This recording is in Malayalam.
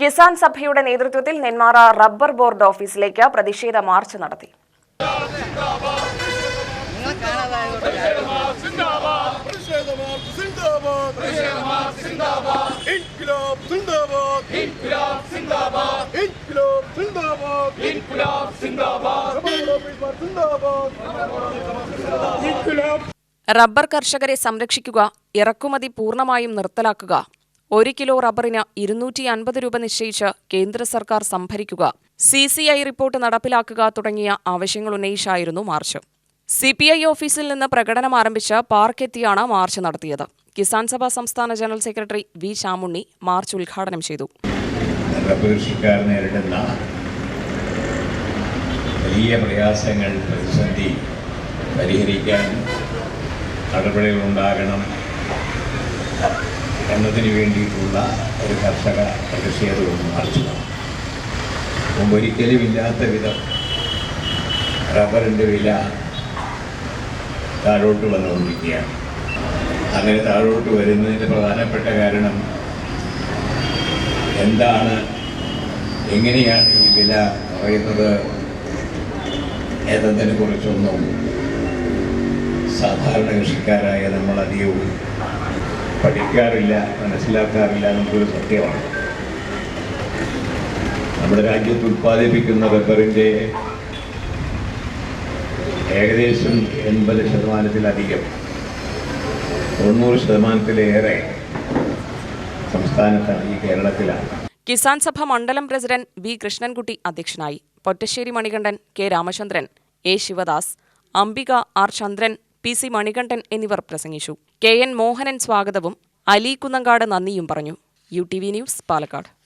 കിസാൻ സഭയുടെ നേതൃത്വത്തിൽ നെന്മാറ റബ്ബർ ബോർഡ് ഓഫീസിലേക്ക് പ്രതിഷേധ മാർച്ച് നടത്തി. റബ്ബർ കർഷകരെ സംരക്ഷിക്കുക ഇറക്കുമതി പൂർണമായും നിർത്തലാക്കുക. ഒരു കിലോ റബ്ബറിന് ഇരുന്നൂറ്റി അൻപത് രൂപ നിശ്ചയിച്ച് കേന്ദ്ര സർക്കാർ സംഭരിക്കുക. സി സി ഐ റിപ്പോർട്ട് നടപ്പിലാക്കുക തുടങ്ങിയ ആവശ്യങ്ങൾ ഉന്നയിച്ചായിരുന്നു മാർച്ച്. സി പി ഐ ഓഫീസിൽ നിന്ന് പ്രകടനം ആരംഭിച്ച് പാർക്കെത്തിയാണ് മാർച്ച് നടത്തിയത്. കിസാൻ സഭ സംസ്ഥാന general secretary V Shamunni march ഉദ്ഘാടനം ചെയ്തു. വലിയ പ്രയാസങ്ങൾ പ്രതിസന്ധി പരിഹരിക്കാൻ നടപടികൾ ഉണ്ടാകണം എന്നതിന് വേണ്ടിയിട്ടുള്ള ഒരു കർഷക പ്രതിഷേധവും മാർച്ചുമാണ് മുമ്പൊരിക്കലും ഇല്ലാത്ത വിധം റബ്ബറിന്റെ വില താഴോട്ട് വന്നുകൊണ്ടിരിക്കുകയാണ്. അങ്ങനെ താഴോട്ട് വരുന്നതിന്റെ പ്രധാനപ്പെട്ട കാരണം എന്താണ്? എങ്ങനെയാണ് ഈ വില കുറയുന്നത്? കുറിച്ചൊന്നും സാധാരണ കൃഷിക്കാരായ നമ്മൾ അധികവും പഠിക്കാറില്ല മനസ്സിലാക്കാറില്ല എന്നൊരു സത്യമാണ്. നമ്മുടെ രാജ്യത്ത് ഉത്പാദിപ്പിക്കുന്ന റബ്ബറിന്റെ ഏകദേശം എൺപത് ശതമാനത്തിലധികം തൊണ്ണൂറ് ശതമാനത്തിലേറെ സംസ്ഥാനത്താണ് ഈ കേരളത്തിലാണ്. കിസാൻ സഭ മണ്ഡലം പ്രസിഡന്റ് വി കൃഷ്ണൻകുട്ടി അധ്യക്ഷനായി. Pottassery Manikandan K Ramachandran A Sivadas Ambika R Chandran P C Manikandan എന്നിവർ പ്രസംഗിച്ചു. കെ എൻ മോഹനൻ സ്വാഗതവും അലി കുന്നങ്കാട് നന്ദിയും പറഞ്ഞു. U T V news Palakkad.